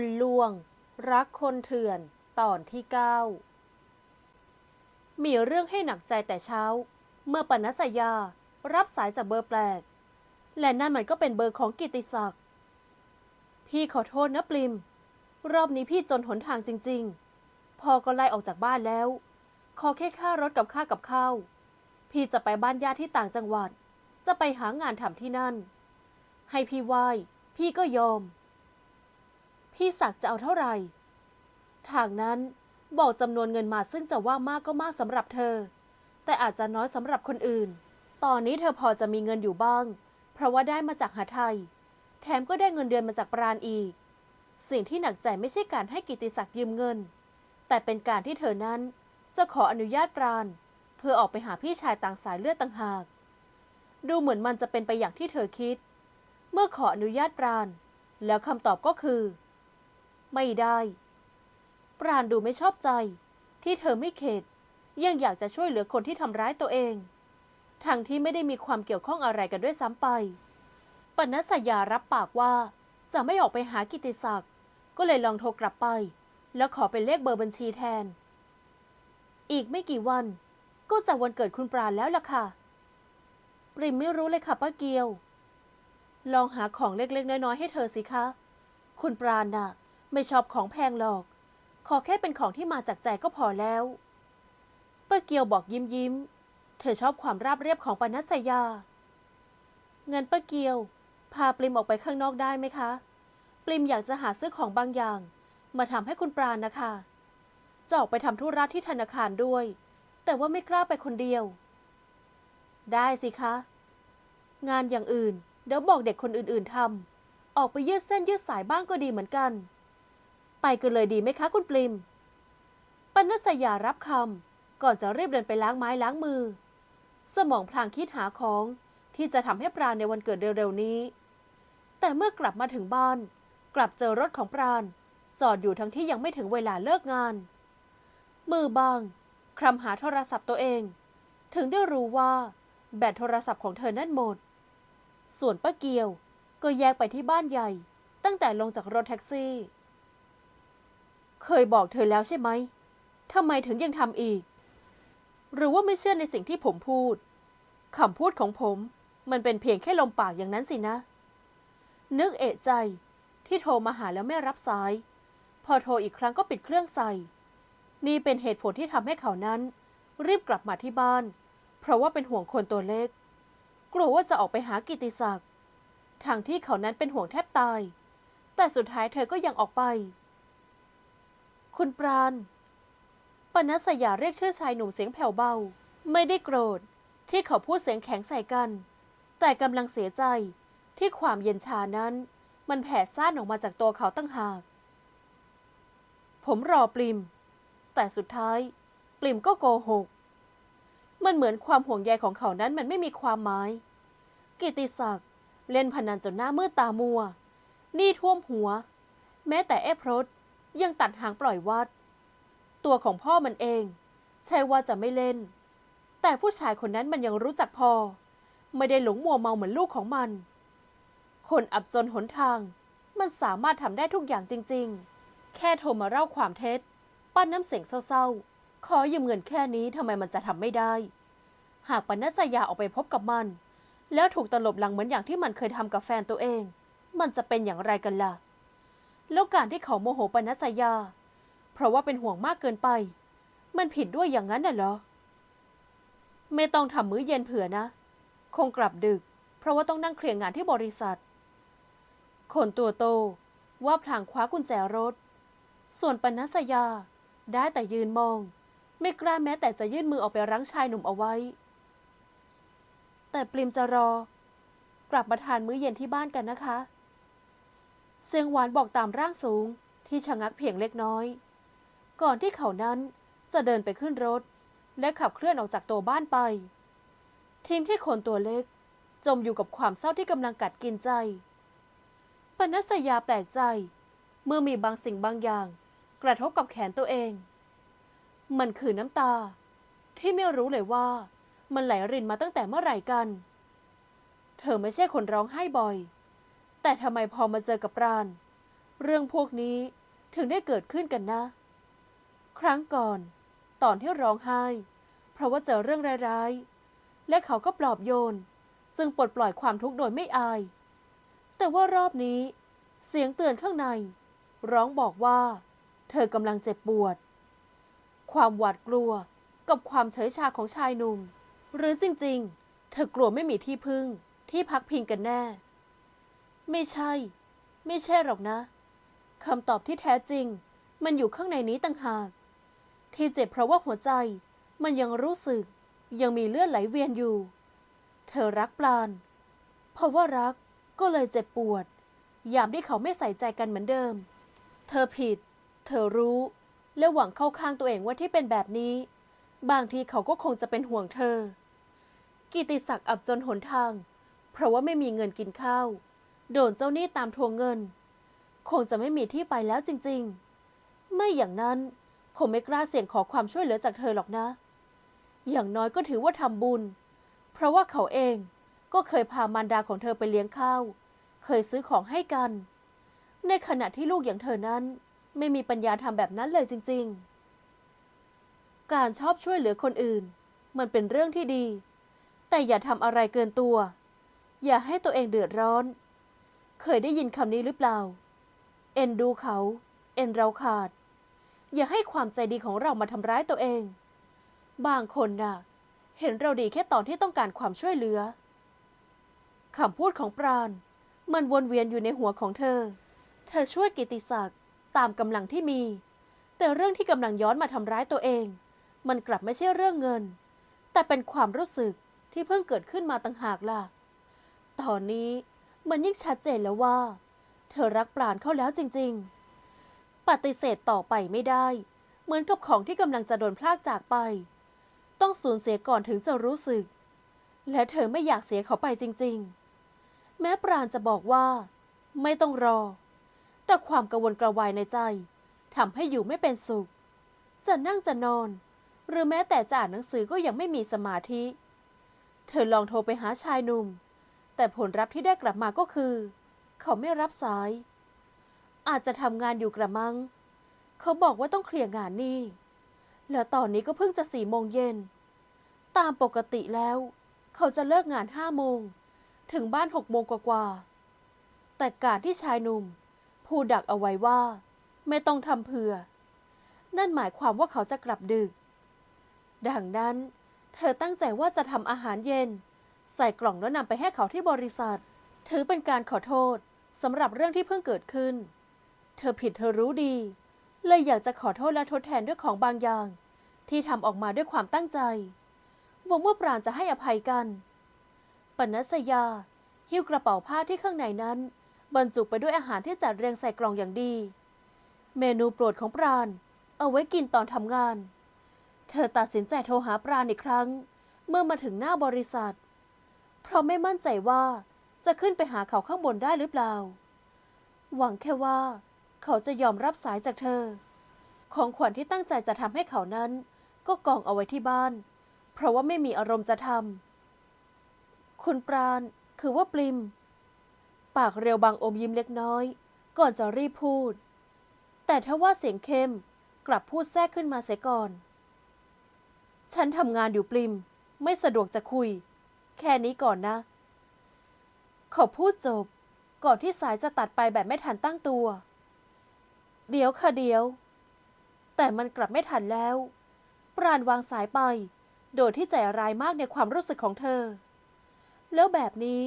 ลลวง รักคนเถื่อน ตอนที่เก้ามีเรื่องให้หนักใจแต่เช้า เมื่อปนัสยารับสายจากเบอร์แปลก และนั่นมันก็เป็นเบอร์ของกิติศักดิ์ พี่ขอโทษนะปลิม รอบนี้พี่จนหนทางจริง ๆ พอก็ไล่ออกจากบ้านแล้ว ขอแค่ค่ารถกับค่ากับข้าว พี่จะไปบ้านญาติที่ต่างจังหวัด จะไปหางานทำที่นั่น ให้พี่ไหว้พี่ก็ยอม พี่ศักดิ์จะเอาเท่าไหร่ทางนั้นบอกจำนวนเงินมาซึ่งจะว่ามากก็มากสำหรับเธอ แต่อาจจะน้อยสำหรับคนอื่น ตอนนี้เธอพอจะมีเงินอยู่บ้าง เพราะว่าได้มาจากหาไทย แถมก็ได้เงินเดือนมาจากปราณอีก สิ่งที่หนักใจไม่ใช่การให้กิติศักดิ์ยืมเงิน แต่เป็นการที่เธอนั้นจะขออนุญาตปราณเพื่อออกไปหาพี่ชายต่างสายเลือดต่างหาก ดูเหมือนมันจะเป็นไปอย่างที่เธอคิด เมื่อขออนุญาตปราณแล้วคำตอบก็คือ ไม่ได้ ปราณดูไม่ชอบใจ ที่เธอไม่เข็ด ยังอยากจะช่วยเหลือคนที่ทำร้ายตัวเอง ทั้งที่ไม่ได้มีความเกี่ยวข้องอะไรกันด้วยซ้ำไป ปนัสยารับปากว่าจะไม่ออกไปหากิติศักดิ์ ก็เลยลองโทรกลับไป แล้วขอเป็นเลขเบอร์บัญชีแทน อีกไม่กี่วัน ก็จะวันเกิดคุณปราณแล้วล่ะค่ะ ปริมไม่รู้เลยค่ะป้าเกียว ลองหาของเล็กๆ น้อยๆ ให้เธอสิคะ คุณปราณน่ะ ไม่ชอบของแพงหรอก ขอแค่เป็นของที่มาจากใจก็พอแล้วป้าเกียวบอกยิ้มยิ้ม เธอชอบความราบเรียบของปนัสยา เงินป้าเกียว พาปริมออกไปข้างนอกได้ไหมคะ ปริมอยากจะหาซื้อของบางอย่าง มาทำให้คุณปราณนะคะ จะออกไปทำธุระที่ธนาคารด้วย แต่ว่าไม่กล้าไปคนเดียว ได้สิคะ งานอย่างอื่น เดี๋ยวบอกเด็กคนอื่นๆทำออกไปยืดเส้นยืดสายบ้างก็ดีเหมือนกัน ไปกันเลยดีไหมคะคุณปริมปนัสยารับคำก่อนจะรีบเดินไปล้างไม้ล้างมือ สมองพลางคิดหาของที่จะทำให้ปราณในวันเกิดเร็วๆนี้ แต่เมื่อกลับมาถึงบ้าน กลับเจอรถของปราณจอดอยู่ทั้งที่ยังไม่ถึงเวลาเลิกงาน มือบางคลำหาโทรศัพท์ตัวเอง ถึงได้รู้ว่าแบตโทรศัพท์ของเธอนั่นหมด ส่วนป้าเกียวก็แยกไปที่บ้านใหญ่ ตั้งแต่ลงจากรถแท็กซี่ เคยบอกเธอแล้วใช่ไหมทำไมถึงยังทำอีก หรือว่าไม่เชื่อในสิ่งที่ผมพูดคำพูดของผม มันเป็นเพียงแค่ลมปากอย่างนั้นสินะ นึกเอะใจที่โทรมาหาแล้วไม่รับสาย พอโทรอีกครั้งก็ปิดเครื่องใส่ นี่เป็นเหตุผลที่ทำให้เขานั้น รีบกลับมาที่บ้าน เพราะว่าเป็นห่วงคนตัวเล็ก กลัวว่าจะออกไปหากิติศักดิ์ทางที่เขานั้นเป็นห่วงแทบตาย แต่สุดท้ายเธอก็ยังออกไป คุณปราณปนัสยาเรียกชื่อชายหนุ่มเสียงแผ่วเบา ไม่ได้โกรธ ที่เขาพูดเสียงแข็งใส่กัน แต่กำลังเสียใจที่ความเย็นชานั้น มันแผ่ซ่านออกมาจากตัวเขาตั้งหาก ผมรอปลิม แต่สุดท้าย ปลิมก็โกหก มันเหมือนความห่วงใยของเขานั้นมันไม่มีความหมาย กิติศักดิ์เล่นพนันจนหน้ามืดตามัว นี่ท่วมหัว แม้แต่เอพรส ยังตัดหางปล่อยวัด ตัวของพ่อมันเอง ใช่ว่าจะไม่เล่น แต่ผู้ชายคนนั้นมันยังรู้จักพอ ไม่ได้หลงมัวเมาเหมือนลูกของมัน คนอับจนหนทาง มันสามารถทำได้ทุกอย่างจริง ๆ แค่โทรมาเล่าความเท็จ ปั้นน้ำเสียงเศร้าๆ ขอยืมเงินแค่นี้ทำไมมันจะทำไม่ได้ หากปนัสยาออกไปพบกับมัน แล้วถูกตลบหลังเหมือนอย่างที่มันเคยทำกับแฟนตัวเอง มันจะเป็นอย่างไรกันล่ะ แล้วการที่เขาโมโหปนัสยา เพราะว่าเป็นห่วงมากเกินไป มันผิดด้วยอย่างนั้นน่ะเหรอ ไม่ต้องทำมื้อเย็นเผื่อนะ คงกลับดึก เพราะว่าต้องนั่งเคลียร์งานที่บริษัท คนตัวโตว่าพลางคว้ากุญแจรถ ส่วนปนัสยาได้แต่ยืนมอง ไม่กล้าแม้แต่จะยื่นมือออกไปรั้งชายหนุ่มเอาไว้ แต่ปริมจะรอกลับมาทานมื้อเย็นที่บ้านกันนะคะ เสียงหวานบอกตามร่างสูงที่ชะงักเพียงเล็กน้อย ก่อนที่เขานั้นจะเดินไปขึ้นรถ และขับเคลื่อนออกจากตัวบ้านไปทิ้งให้คนตัวเล็ก จมอยู่กับความเศร้าที่กำลังกัดกินใจปนัสยาแปลกใจ เมื่อมีบางสิ่งบางอย่าง กระทบกับแขนตัวเอง มันคือน้ำตา ที่ไม่รู้เลยว่า มันไหลรินมาตั้งแต่เมื่อไหร่กัน เธอไม่ใช่คนร้องไห้บ่อย แต่ทำไมพอมาเจอกับปราณเรื่องพวกนี้ถึงได้เกิดขึ้นกันนะ ครั้งก่อน ตอนที่ร้องไห้ เพราะว่าเจอเรื่องร้ายๆ และเขาก็ปลอบโยน ซึ่งปลดปล่อยความทุกข์โดยไม่อาย แต่ว่ารอบนี้ เสียงเตือนข้างใน ร้องบอกว่า เธอกำลังเจ็บปวด ความหวาดกลัวกับความเฉยชาของชายหนุ่ม หรือจริงๆ เธอกลัวไม่มีที่พึ่งที่พักพิงกันแน่ ไม่ใช่ ไม่ใช่หรอกนะคำตอบที่แท้จริง มันอยู่ข้างในนี้ต่างหาก ที่เจ็บเพราะว่าหัวใจ มันยังรู้สึก ยังมีเลือดไหลเวียนอยู่ เธอรักปราณเพราะว่ารักก็เลยเจ็บปวด ยามที่เขาไม่ใส่ใจกันเหมือนเดิม เธอผิด เธอรู้ และหวังเข้าข้างตัวเองว่าที่เป็นแบบนี้ บางทีเขาก็คงจะเป็นห่วงเธอ กิติศักดิ์อับจนหนทาง เพราะว่าไม่มีเงินกินข้าว โดนเจ้าหนี้ตามทวงเงิน คงจะไม่มีที่ไปแล้วจริงๆ ไม่อย่างนั้นคงไม่กล้าเสี่ยงขอความช่วยเหลือจากเธอหรอกนะ อย่างน้อยก็ถือว่าทำบุญ เพราะว่าเขาเองก็เคยพามารดาของเธอไปเลี้ยงข้าว เคยซื้อของให้กัน ในขณะที่ลูกอย่างเธอนั้น ไม่มีปัญญาทำแบบนั้นเลยจริง ๆ การชอบช่วยเหลือคนอื่น มันเป็นเรื่องที่ดี แต่อย่าทำอะไรเกินตัว อย่าให้ตัวเองเดือดร้อน เคยได้ยินคำนี้หรือเปล่า เอ็นดูเขา เอ็นเราขาด อย่าให้ความใจดีของเรามาทำร้ายตัวเอง บางคนน่ะ เห็นเราดีแค่ตอนที่ต้องการความช่วยเหลือคำพูดของปราณ มันวนเวียนอยู่ในหัวของเธอ เธอช่วยกิติศักดิ์ตามกำลังที่มี แต่เรื่องที่กำลังย้อนมาทำร้ายตัวเอง มันกลับไม่ใช่เรื่องเงิน แต่เป็นความรู้สึกที่เพิ่งเกิดขึ้นมาต่างหากล่ะ ตอนนี้ มันยิ่งชัดเจนแล้วว่า เธอรักปราณเขาแล้วจริง ๆ ปฏิเสธต่อไปไม่ได้ เหมือนกับของที่กำลังจะโดนพลากจากไป ต้องสูญเสียก่อนถึงจะรู้สึก และเธอไม่อยากเสียเขาไปจริง ๆ แม้ปราณจะบอกว่า ไม่ต้องรอ แต่ความกังวลกระวายในใจทำให้อยู่ไม่เป็นสุข จะนั่งจะนอน หรือแม้แต่จะอ่านหนังสือก็ยังไม่มีสมาธิ เธอลองโทรไปหาชายหนุ่ม แต่ผลลัพธ์ที่ได้กลับมาก็คือ เขาไม่รับสาย อาจจะทำงานอยู่กระมัง เขาบอกว่าต้องเคลียร์งานนี่ แล้วตอนนี้ก็เพิ่งจะสี่โมงเย็น ตามปกติแล้ว เขาจะเลิกงานห้าโมง ถึงบ้านหกโมงกว่าๆแต่การที่ชายหนุ่มพูดดักเอาไว้ว่า ไม่ต้องทำเผื่อ นั่นหมายความว่าเขาจะกลับดึก ดังนั้น เธอตั้งใจว่าจะทำอาหารเย็น ส่กล่องแล้วนำไปให้เขาที่บริษัท ถือเป็นการขอโทษสำหรับเรื่องที่เพิ่งเกิดขึ้น เธอผิดเธอรู้ดี เลยอยากจะขอโทษและทดแทนด้วยของบางอย่าง ที่ทำออกมาด้วยความตั้งใจหวังว่าปราณจะให้อภัยกัน ปนัสยา หิ้วกระเป๋าผ้าที่ข้างในนั้น บรรจุไปด้วยอาหารที่จัดเรียงใส่กล่องอย่างดี เมนูโปรดของปราณเอาไว้กินตอนทำงาน เธอตัดสินใจโทรหาปราณอีกครั้ง เมื่อมาถึงหน้าบริษัท เพราะไม่มั่นใจว่าจะขึ้นไปหาเขาข้างบนได้หรือเปล่า หวังแค่ว่า เขาจะยอมรับสายจากเธอ ของขวัญที่ตั้งใจจะทำให้เขานั้น ก็กองเอาไว้ที่บ้าน เพราะว่าไม่มีอารมณ์จะทำคุณปราณคือว่าปลิม ปากเรียวบางอมยิ้มเล็กน้อย ก่อนจะรีบพูด แต่ถ้าว่าเสียงเข้มกลับพูดแทรกขึ้นมาเสียก่อน ฉันทำงานอยู่ปลิม ไม่สะดวกจะคุย แค่นี้ก่อนนะ เขาพูดจบ ก่อนที่สายจะตัดไปแบบไม่ทันตั้งตัว เดี๋ยวค่ะเดี๋ยว แต่มันกลับไม่ทันแล้ว ปราณวางสายไป โดยที่ใจร้ายมากในความรู้สึกของเธอ แล้วแบบนี้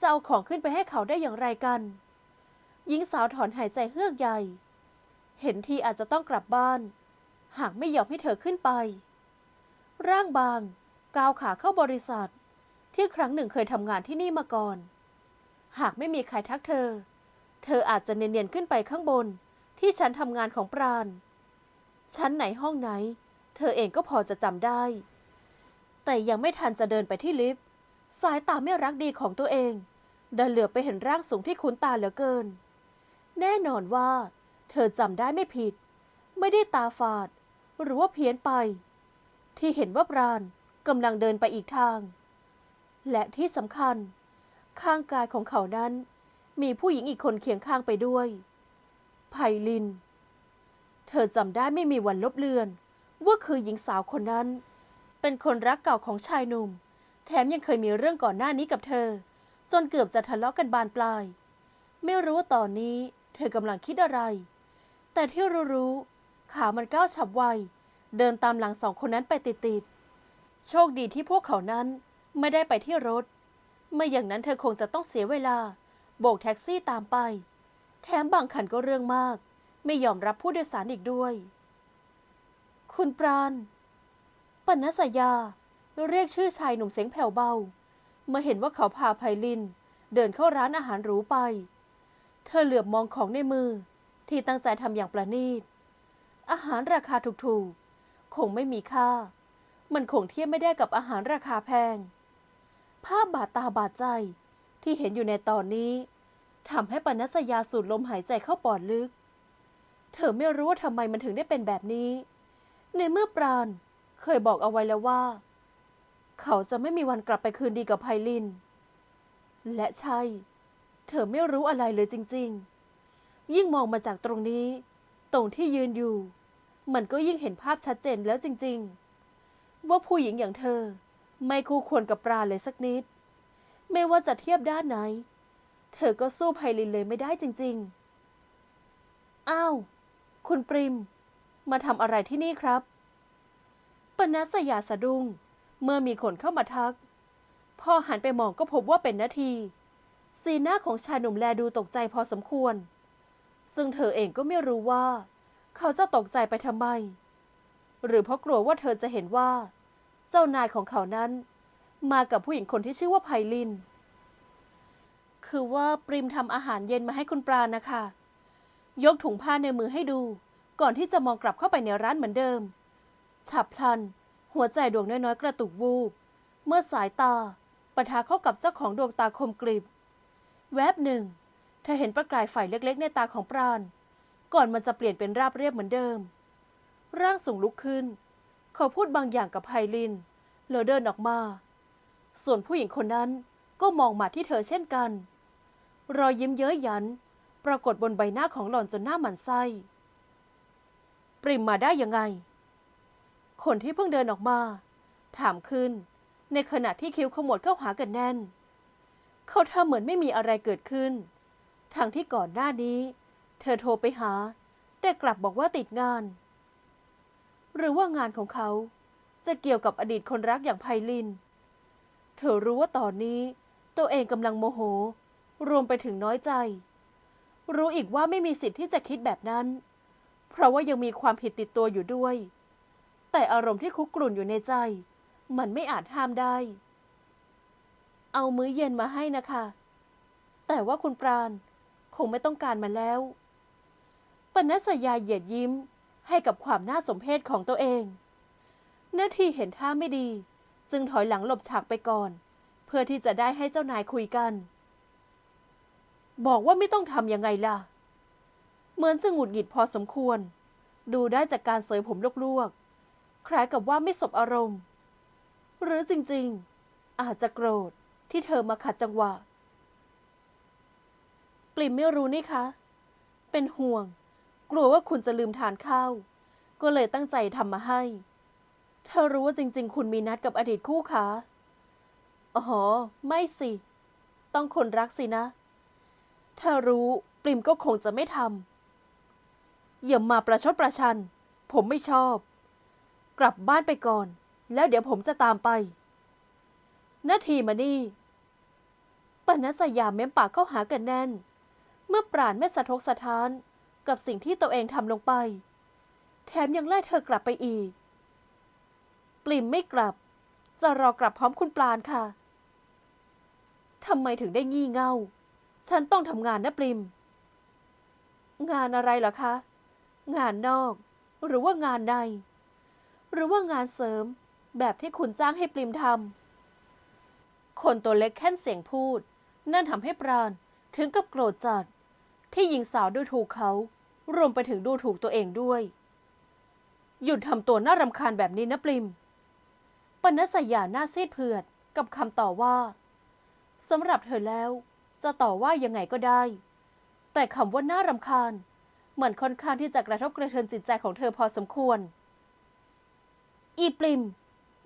จะเอาของขึ้นไปให้เขาได้อย่างไรกันหญิงสาวถอนหายใจเฮือกใหญ่ เห็นทีอาจจะต้องกลับบ้าน หากไม่ยอมให้เธอขึ้นไป ร่างบาง ก้าวขาเข้าบริษัท ที่ครั้งหนึ่งเคยทำงานที่นี่มาก่อน หากไม่มีใครทักเธอ เธออาจจะเนียนๆขึ้นไปข้างบน ที่ชั้นทำงานของปราณ ชั้นไหนห้องไหน เธอเองก็พอจะจำได้ แต่ยังไม่ทันจะเดินไปที่ลิฟต์ สายตาไม่รักดีของตัวเองดันเหลือไปเห็นร่างสูงที่คุ้นตาเหลือเกิน แน่นอนว่า เธอจำได้ไม่ผิด ไม่ได้ตาฝาด หรือว่าเพี้ยนไป ที่เห็นว่าปราณกำลังเดินไปอีกทาง และที่สำคัญ ข้างกายของเขานั้น มีผู้หญิงอีกคนเคียงข้างไปด้วยไพลิน เธอจำได้ไม่มีวันลบเลือน ว่าคือหญิงสาวคนนั้น เป็นคนรักเก่าของชายหนุ่ม แถมยังเคยมีเรื่องก่อนหน้านี้กับเธอ จนเกือบจะทะเลาะกันบานปลาย ไม่รู้ว่าตอนนี้เธอกำลังคิดอะไร แต่ที่รู้ๆขามันก้าวฉับไวเดินตามหลังสองคนนั้นไปติดๆโชคดีที่พวกเขานั้น ไม่ได้ไปที่รถ ไม่อย่างนั้นเธอคงจะต้องเสียเวลา โบกแท็กซี่ตามไป แถมบางคันก็เรื่องมาก ไม่ยอมรับผู้โดยสารอีกด้วย คุณปราณปนัสยา เรียกชื่อชายหนุ่มเสียงแผ่วเบา เมื่อเห็นว่าเขาพาไพลิน เดินเข้าร้านอาหารหรูไป เธอเหลือบมองของในมือ ที่ตั้งใจทำอย่างประณีต อาหารราคาถูกๆ คงไม่มีค่า มันคงเทียบไม่ได้กับอาหารราคาแพง ภาพบาดตาบาดใจ ที่เห็นอยู่ในตอนนี้ทำให้ปนัสยาสูดลมหายใจเข้าปอดลึก เธอไม่รู้ว่าทำไมมันถึงได้เป็นแบบนี้ ในเมื่อปราณเคยบอกเอาไว้แล้วว่า เขาจะไม่มีวันกลับไปคืนดีกับไพลิน และใช่ เธอไม่รู้อะไรเลยจริง ๆ ยิ่งมองมาจากตรงนี้ ตรงที่ยืนอยู่ มันก็ยิ่งเห็นภาพชัดเจนแล้วจริง ๆ ว่าผู้หญิงอย่างเธอ ไม่คู่ควรกับปราเลยสักนิด ไม่ว่าจะเทียบด้านไหน เธอก็สู้ไพลินเลยไม่ได้จริง ๆ อ้าว คุณปริม มาทำอะไรที่นี่ครับ ปนัสยาสะดุ้ง เมื่อมีคนเข้ามาทัก พอหันไปมองก็พบว่าเป็นนาที สีหน้าของชายหนุ่มแลดูตกใจพอสมควร ซึ่งเธอเองก็ไม่รู้ว่า เขาจะตกใจไปทำไม หรือเพราะกลัวว่าเธอจะเห็นว่า เจ้านายของเขานั้น มากับผู้หญิงคนที่ชื่อว่าไพลิน คือว่าปริมทำอาหารเย็นมาให้คุณปราณนะคะ ยกถุงผ้าในมือให้ดู ก่อนที่จะมองกลับเข้าไปในร้านเหมือนเดิม ฉับพลัน หัวใจดวงน้อยๆกระตุกวูบ เมื่อสายตาปะทะเข้ากับเจ้าของดวงตาคมกริบ แวบหนึ่ง เธอเห็นประกายไฟเล็กๆ ในตาของปราณ ก่อนมันจะเปลี่ยนเป็นราบเรียบเหมือนเดิม ร่างสูงลุกขึ้น เขาพูดบางอย่างกับไพลินแล้วเดินออกมา ส่วนผู้หญิงคนนั้นก็มองมาที่เธอเช่นกัน รอยยิ้มเย้ยหยัน ปรากฏบนใบหน้าของหล่อนจนหน้าหมันไส้ ปริมมาได้ยังไง คนที่เพิ่งเดินออกมา ถามขึ้น ในขณะที่คิ้วขมวดเข้าหากันแน่น เขาทำเหมือนไม่มีอะไรเกิดขึ้น ทั้งที่ก่อนหน้านี้ เธอโทรไปหา แต่กลับบอกว่าติดงาน หรือว่างานของเขา จะเกี่ยวกับอดีตคนรักอย่างไพลิน เธอรู้ว่าตอนนี้ ตัวเองกำลังโมโห รวมไปถึงน้อยใจ รู้อีกว่าไม่มีสิทธิ์ที่จะคิดแบบนั้น เพราะว่ายังมีความผิดติดตัวอยู่ด้วย แต่อารมณ์ที่คุกกรุ่นอยู่ในใจ มันไม่อาจห้ามได้ เอามื้อเย็นมาให้นะคะ แต่ว่าคุณปราณคงไม่ต้องการมันแล้วปนัสยาเหยียดยิ้ม ให้กับความน่าสมเพชของตัวเองนาทีเห็นท่าไม่ดี จึงถอยหลังหลบฉากไปก่อน เพื่อที่จะได้ให้เจ้านายคุยกัน บอกว่าไม่ต้องทำยังไงล่ะ เหมือนจะหงุดหงิดพอสมควร ดูได้จากการเสยผมลวกๆ คล้ายกับว่าไม่สบอารมณ์ หรือจริงๆ อาจจะโกรธที่เธอมาขัดจังหวะ ปลิมไม่รู้นี่คะ เป็นห่วง กลัวว่าคุณจะลืมทานข้าว ก็เลยตั้งใจทำมาให้ เธอรู้ว่าจริง ๆ คุณมีนัดกับอดีตคู่ขาอ๋อ ไม่สิ ต้องคนรักสินะ เธอรู้ปลิมก็คงจะไม่ทำอย่ามาประชดประชัน ผมไม่ชอบ กลับบ้านไปก่อน แล้วเดี๋ยวผมจะตามไป นาทีมานี่ปนัสยามเม้มปากเข้าหากันแน่น เมื่อปราณไม่สะทกสะท้าน กับสิ่งที่ตัวเองทำลงไป แถมยังไล่เธอกลับไปอีก ปลิมไม่กลับ จะรอกลับพร้อมคุณปราณค่ะทำไมถึงได้งี่เง่า ฉันต้องทำงานนะปลิม งานอะไรเหรอคะ งานนอก หรือว่างานใน หรือว่างานเสริม แบบที่คุณจ้างให้ปลิมทำ คนตัวเล็กแค่นเสียงพูด นั่นทำให้ปราณถึงกับโกรธจัด ที่หญิงสาวดูถูกเขา รวมไปถึงดูถูกตัวเองด้วย หยุดทำตัวน่ารำคาญแบบนี้นะปลิม ปนัสยาหน้าซีดเผือดกับคำต่อว่าสำหรับเธอแล้ว จะต่อว่ายังไงก็ได้ แต่คำว่าน่ารำคาญ มันค่อนข้างที่จะกระทบกระเทือนจิตใจของเธอพอสมควร อีปริม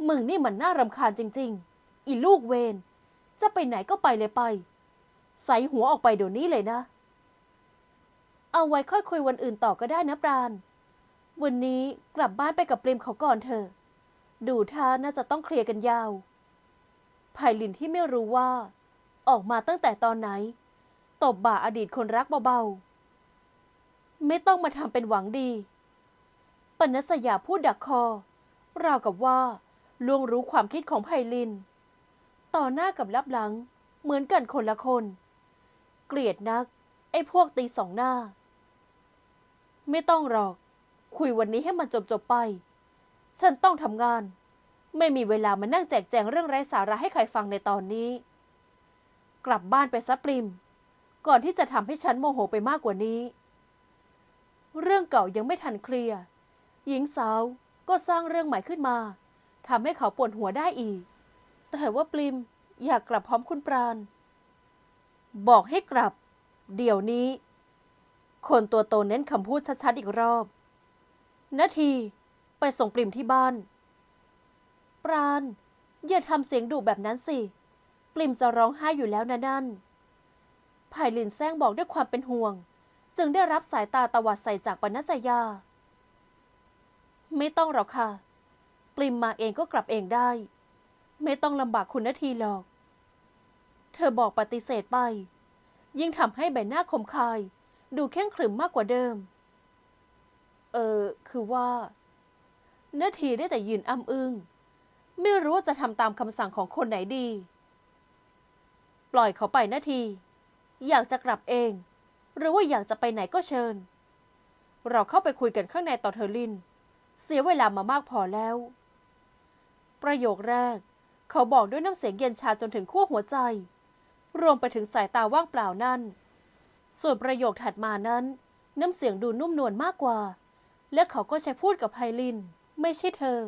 มึงนี่มันน่ารำคาญจริง ๆ อีลูกเวนจะไปไหนก็ไปเลยไป ใส่หัวออกไปเดี๋ยวนี้เลยนะ เอาไว้ค่อยคุยวันอื่นต่อก็ได้นะปราณ วันนี้กลับบ้านไปกับปริมเขาก่อนเถอะ ดูท่าน่าจะต้องเคลียร์กันยาวไพลินที่ไม่รู้ว่า ออกมาตั้งแต่ตอนไหน ตบบ่าอดีตคนรักเบาๆ ไม่ต้องมาทำเป็นหวังดี ปนัสยาพูดดักคอ ราวกับว่าล่วงรู้ความคิดของไพลิน ต่อหน้ากับลับหลัง เหมือนกันคนละคน เกลียดนัก ไอ้พวกตีสองหน้า ไม่ต้องหรอก คุยวันนี้ให้มันจบจบๆไป ฉันต้องทำงาน ไม่มีเวลามานั่งแจกแจงเรื่องไร้สาระให้ใครฟังในตอนนี้ กลับบ้านไปซัปริม ก่อนที่จะทำให้ฉันโมโหไปมากกว่านี้ เรื่องเก่ายังไม่ทันเคลียร์ หญิงสาวก็สร้างเรื่องใหม่ขึ้นมาทำให้เขาปวดหัวได้อีก แต่ว่าปริมอยากกลับพร้อมคุณปราณ บอกให้กลับ เดี๋ยวนี้ คนตัวโตเน้นคำพูดชัดๆอีกรอบนาทีไปส่งปริมที่บ้าน ปราณอย่าทำเสียงดุแบบนั้นสิ ปริมจะร้องไห้อยู่แล้วนะนั่นไพลินแซงบอกด้วยความเป็นห่วง จึงได้รับสายตาตวัดใส่จากปนัสยา ไม่ต้องหรอกค่ะ ปริมมาเองก็กลับเองได้ ไม่ต้องลำบากคุณนาทีหรอก เธอบอกปฏิเสธไป ยิ่งทำให้ใบหน้าคมคาย ดูแข็งขรึมมากกว่าเดิม เออ คือว่า นาทีได้แต่ยืนอ้ำอึง้ง ไม่รู้ว่าจะทำตามคำสั่งของคนไหนดี ปล่อยเขาไปนาที อยากจะกลับเอง หรือว่าอยากจะไปไหนก็เชิญ เราเข้าไปคุยกันข้างในต่อเธอลิน เสียเวลามามากพอแล้ว ประโยคแรก เขาบอกด้วยน้ำเสียงเย็นชาจนถึงขั้วหัวใจ รวมไปถึงสายตาว่างเปล่านั่น ส่วนประโยคถัดมานั้น น้ำเสียงดูนุ่มนวลมากกว่า และเขาก็ใช้พูดกับไพลิน ไม่ใช่เธอ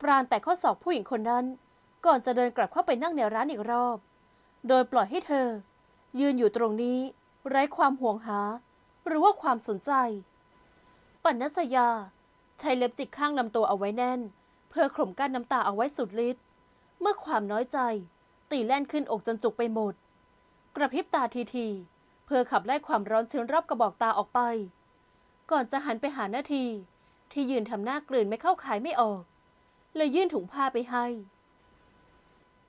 ปราณแต่ข้อศอกผู้หญิงคนนั้น ก่อนจะเดินกลับเข้าไปนั่งในร้านอีกรอบ โดยปล่อยให้เธอ ยืนอยู่ตรงนี้ ไร้ความห่วงหา หรือว่าความสนใจ ปัณณสยา ใช้เล็บจิกข้างลำตัวเอาไว้แน่น เพื่อข่มกั้นน้ำตาเอาไว้สุดฤทธิ์เมื่อความน้อยใจ ตีแล่นขึ้นอกจนจุกไปหมด กระพริบตาทีที เพื่อขับไล่ความร้อนชื้นรอบกระบอกตาออกไป ก่อนจะหันไปหาหน้าที ที่ยืนทำหน้ากลืนไม่เข้าขายไม่ออก เลยยื่นถุงผ้าไปให้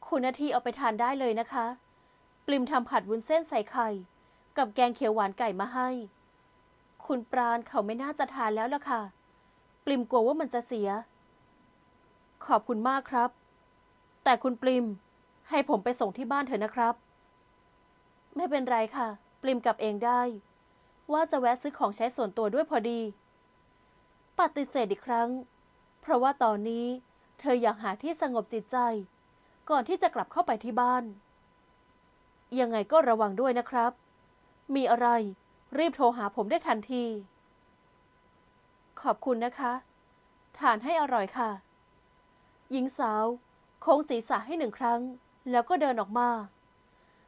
คุณนาทีเอาไปทานได้เลยนะคะปริมทำผัดวุ้นเส้นใส่ไข่ กับแกงเขียวหวานไก่มาให้ คุณปราณเขาไม่น่าจะทานแล้วล่ะค่ะปริมกลัวว่ามันจะเสีย ขอบคุณมากครับ แต่คุณปริมให้ผมไปส่งที่บ้านเถอะนะครับ ไม่เป็นไรค่ะ ปริมกลับเองได้ ว่าจะแวะซื้อของใช้ส่วนตัวด้วยพอดี ปฏิเสธอีกครั้ง เพราะว่าตอนนี้ เธออยากหาที่สงบจิตใจ ก่อนที่จะกลับเข้าไปที่บ้าน ยังไงก็ระวังด้วยนะครับ มีอะไร รีบโทรหาผมได้ทันที ขอบคุณนะคะทานให้อร่อยค่ะ หญิงสาวโค้งศีรษะให้หนึ่งครั้ง แล้วก็เดินออกมา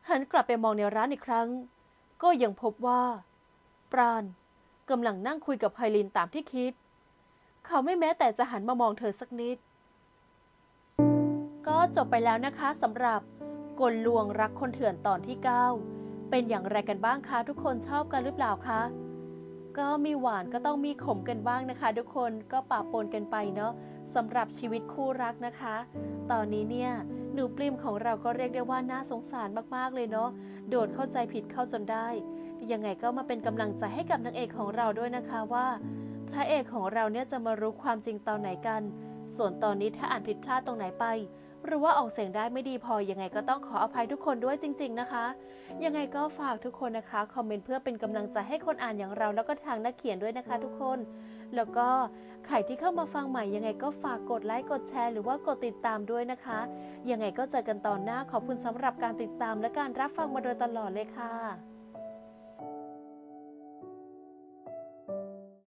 หันกลับไปมองในร้านอีกครั้ง ก็ยังพบว่า ปราณกำลังนั่งคุยกับไพลินตามที่คิด เขาไม่แม้แต่จะหันมามองเธอสักนิด ก็จบไปแล้วนะคะสำหรับกลลวงรักคนเถื่อนตอนที่ 9 เป็นอย่างไรกันบ้างคะทุกคนชอบกันหรือเปล่าคะก็มีหวานก็ต้องมีขมกันบ้างนะคะ ทุกคนก็ปะปนกันไปเนาะสำหรับชีวิตคู่รักนะคะ ตอนนี้เนี่ย หนูปลิมของเราก็เรียกได้ว่าน่าสงสารมากๆเลยเนาะ โดดเข้าใจผิดเข้าจนได้ ยังไงก็มาเป็นกำลังใจให้กับนางเอกของเราด้วยนะคะว่า พระเอกของเราเนี่ยจะมารู้ความจริงตอนไหนกัน ส่วนตอนนี้ถ้าอ่านผิดพลาดตรงไหนไป หรือว่าออกเสียงได้ไม่ดีพอ ยังไงก็ต้องขออภัยทุกคนด้วยจริง ๆนะคะ ยังไงก็ฝากทุกคนนะคะคอมเมนต์เพื่อเป็นกำลังใจให้คนอ่านอย่างเรา แล้วก็ทางนักเขียนด้วยนะคะ ทุกคน แล้วก็ใครที่เข้ามาฟังใหม่ยังไงก็ฝากกดไลค์กดแชร์หรือว่ากดติดตามด้วยนะคะ ยังไงก็เจอกันตอนหน้าขอบคุณสำหรับการติดตามและการรับฟังมาโดยตลอดเลยค่ะ